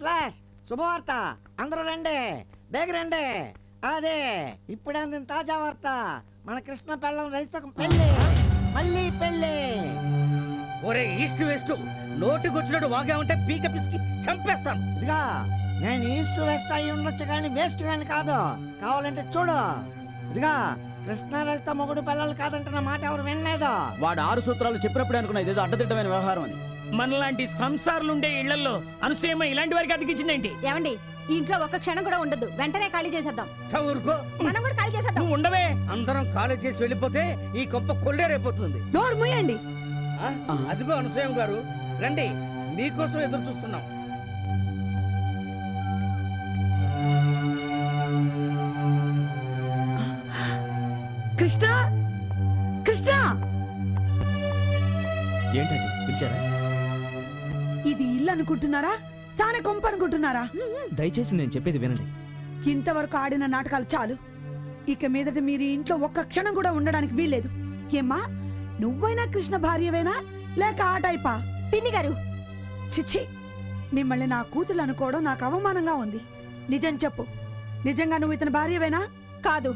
Flash. శుభవార్త. అందరూ రండి. బేగ రండి. అదే. ఇప్పుడే అందిన తాజా వార్త. మన కృష్ణ పెళ్ళం రైతుకు పెళ్ళి. మళ్ళీ పెళ్ళి. ఒరే ఈస్ట్ వెస్ట్. నోటికొచ్చినట్టు వాగామంటే పీక పిసికి చంపేస్తాను. ఇదిగా నేను ఈస్ట్ వెస్ట్ అయి ఉండొచ్చు కానీ వేస్ట్ కానీ కాదు. కావాలంటే చూడు. ఇదిగా కృష్ణ రజిత మొగుడు పిల్లలు కాదంటున్న మాట ఎవరు వినలేదు. వాడు ఆరు సూత్రాలు చెప్పినప్పుడే అనుకున్నా ఇదేదో అడ్డదిడ్డమైన వ్యవహారం అని. మనలాంటి సంసారులుండే ఇళ్ళలో అనుసేమ ఇలాంటి వారికి అతికించిందేంటి ఏమండి ఇంట్లో ఒక్క క్షణం కూడా ఉండదు. వెంటనే ఖాళీ చేసేద్దాం. ఊరుకో మనం కూడా ఖాళీ చేసేద్దాం. నువ్వు ఉండవే. అందరం కాలేజ్ చేసి వెళ్ళిపోతే ఈ గొప్ప కొల్లేరైపోతుంది నోరు మూయండి. ఆ? అదిగో అనసూయం గారు. రండి. మీకోసం ఎదురు చూస్తున్నాం. కృష్ణ! కృష్ణ! ఏంటండి? పిలిచారా? ఇది ఇల్లు అనుకుంటున్నారా సాన కొంప అనుకుంటున్నారా దయచేసి నేను చెప్పేది వినండి. ఇంతవరకు ఆడిన నాటకాలు చాలు. ఇక మీదట మీరు ఇంట్లో ఒక్క క్షణం కూడా ఉండడానికి వీల్లేదు. ఏమ్మా? నువ్వైనా కృష్ణ భార్యవేనా? లేక ఆ టైపా? పిన్ని గారు చిచి మిమ్మల్ని నా కూతురు అనుకోవడం నాకు అవమానంగా ఉంది. నిజం చెప్పు. నిజంగా నువ్వు ఇతని భార్యవేనా? కాదు.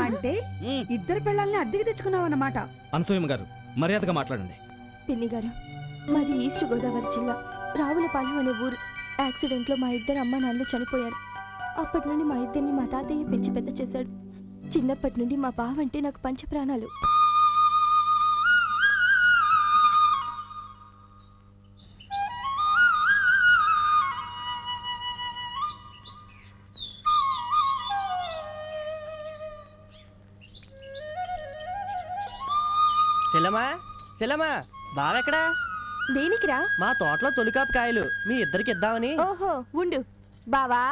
అంటే. ఇద్దరు పిల్లల్ని అద్దెకి తెచ్చుకున్నావు అన్నమాట అనసూయమ్మ గారు మర్యాదగా మాట్లాడండి. పిన్ని గారు మాది ఈస్ట్ గోదావరి జిల్లా. రావులపాలెం అనే ఊరు. యాక్సిడెంట్లో మా ఇద్దరు అమ్మ నాన్నలు చనిపోయారు. అప్పటి నుండి మా ఇద్దరిని మా తాతయ్య పెంచి పెద్ద చేశాడు. చిన్నప్పటి నుండి మా బావ అంటే నాకు పంచ ప్రాణాలు సెలమా? సెలమా? బావెక్కడా? దేనికిరా మా తోటలో తొలికాపు కాయలు మీ ఇద్దరికి ఇద్దామని. ఓహో ఉండు. బావా?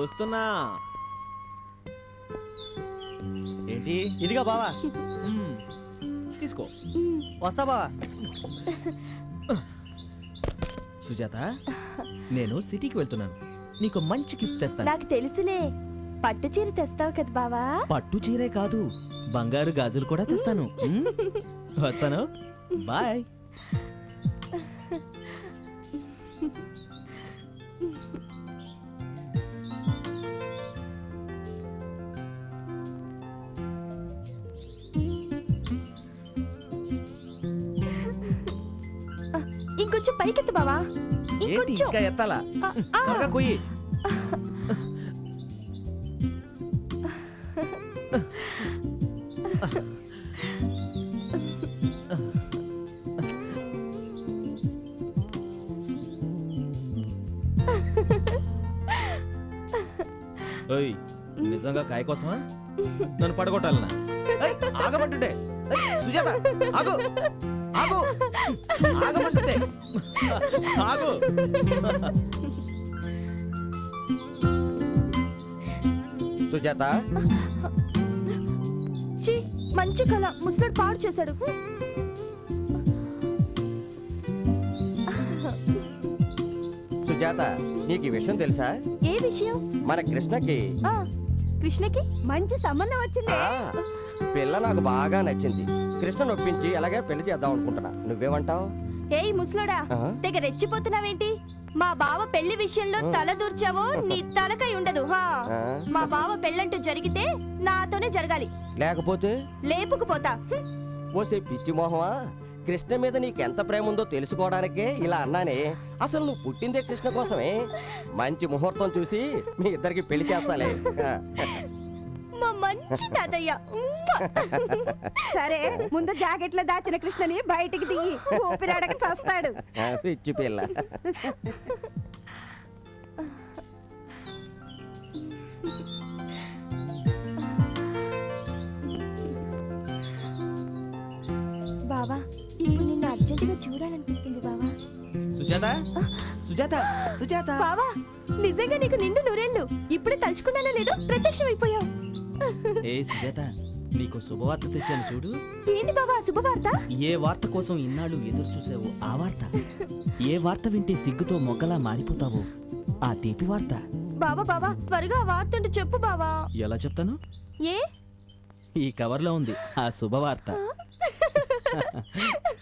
వస్తున్నా. ఏంటి? ఇదిగో బావా. తీసుకో. ఉమ్, వస్తా బావా. సుజాత నేను సిటీకి వెళ్తున్నాను. నీకు మంచి గిఫ్ట్ తెస్తాను. నాకు తెలుసులే. పట్టు చీర తెస్తావు కదా బావా? పట్టు చీరే కాదు బంగారు గాజులు కూడా తెస్తాను. వస్తాను. బాయ్. ఇంకొంచెం పైకెత్తు బావా. ఏంటి ఇంకొంచెం. ఇంకా ఎత్తాలా? ఆ, ఆ. త్వరగా కొయ్యి. ఓయ్ నిజంగా కాయ కోసమా? నన్ను పడగొట్టాలనా? ఏయ్, ఆగమంటుంటే. ఏయ్, సుజాత ఆగు. ఆగు. ఆగమంటుంటే. ఆగు. సుజాత. ఛీ, మంచి కళ. ముసలాడు పాడు చేశాడు. సుజాత నీకు ఈ విషయం తెలుసా? ఏ విషయం? మన కృష్ణకి. ఆ కృష్ణకి మంచి సంబంధం వచ్చింది. ఆ, పిల్ల నాకు బాగా నచ్చింది. కృష్ణ నొప్పించి ఎలాగే పెళ్ళి చేద్దాం అనుకుంటున్నా. నువ్వేమంటావు? ఏయ్ ముసలోడా తెగ రెచ్చిపోతున్నావేంటి? మా బావ పెళ్ళి విషయంలో. తల దూర్చావో నీ తలకై ఉండదు హా? మా బావ పెళ్ళంటూ జరిగితే నాతోనే జరగాలి. లేకపోతే? లేపుకుపోతా. ఓసే పిచ్చి మోహమా? కృష్ణ మీద నీకెంత ప్రేమ ఉందో తెలుసుకోవడానికే ఇలా అన్నానే. అసలు నువ్వు పుట్టిందే కృష్ణ కోసమే? మంచి ముహూర్తం చూసి మీ ఇద్దరికి పెళ్ళి చేస్తాలే. మంచి తాతయ్య. సరే ముందు జాకెట్లో దాచిన కృష్ణని బయటికి దిగి ఊపిరాడక చస్తాడు. ఆ, పిచ్చి పిల్ల. బావా ఇప్పుడు నిన్ను అర్జెంటుగా చూడాలనిపిస్తుంది బావా. సుజాత? సుజాత? సుజాత? బావా నిజంగా నీకు నిండు నూరేళ్ళు. ఇప్పుడే తలుచుకున్నానో లేదో ప్రత్యక్షమైపోయావు. ఏ సుజాత నీకు శుభవార్త తెచ్చాను చూడు. ఏంటి బావా శుభవార్త? ఏ వార్త కోసం ఇన్నాళ్ళు ఎదురు చూసావో ఆ వార్త? ఏ వార్త వింటే సిగ్గుతో మొగ్గలా మారిపోతావో? ఆ తీపి వార్త. బావా బావా త్వరగా ఆ వార్త ఏంటో చెప్పు బావా ఎలా చెప్తాను? ఏ? ఈ కవర్లో ఉంది ఆ శుభవార్త.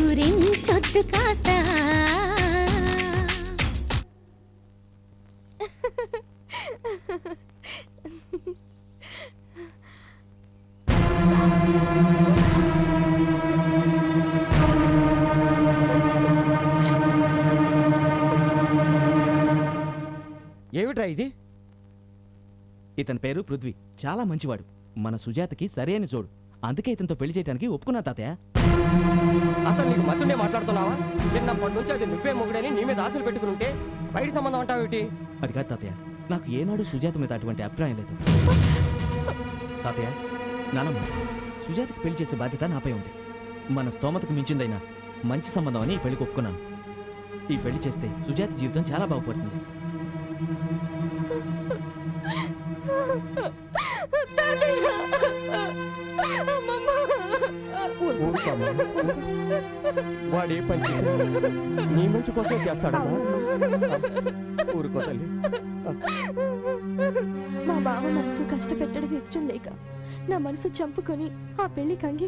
ఊరించొద్దు కాస్త. ఏమిట్రా ఇది? ఇతని పేరు పృథ్వీ. చాలా మంచివాడు. మన సుజాతకి సరైన జోడు. అందుకే ఇతనితో పెళ్ళి చేయడానికి ఒప్పుకున్నా తాతయ్య. అసలు నీకు మత్తుండే మాట్లాడుతున్నావా? చిన్నప్పటి నుంచి అది నువ్వే మొగుడని నీ మీద ఆశలు పెట్టుకుని ఉంటే బయట సంబంధం అంటావేటి అది కాదు తాతయ్య. నాకు ఏనాడు సుజాత మీద అటువంటి అభిప్రాయం లేదు. తాతయ్య నానమ్మ సుజాతకి పెళ్ళి చేసే బాధ్యత నాపై ఉంది. మన స్తోమతకు మించిందైనా మంచి సంబంధం అని ఈ పెళ్ళికి ఒప్పుకున్నాను. ఈ పెళ్ళి చేస్తే సుజాత జీవితం చాలా బాగుపడుతుంది. ఊరు. వాడు ఏ పని చేసినా నీ మంచి కోసం చేస్తాడమ్మా. ఊరుకో తల్లి. మా బావ మనసు కష్టపెట్టడం ఇష్టం లేక నా మనసు చంపుకొని ఆ పెళ్ళికి అంగీ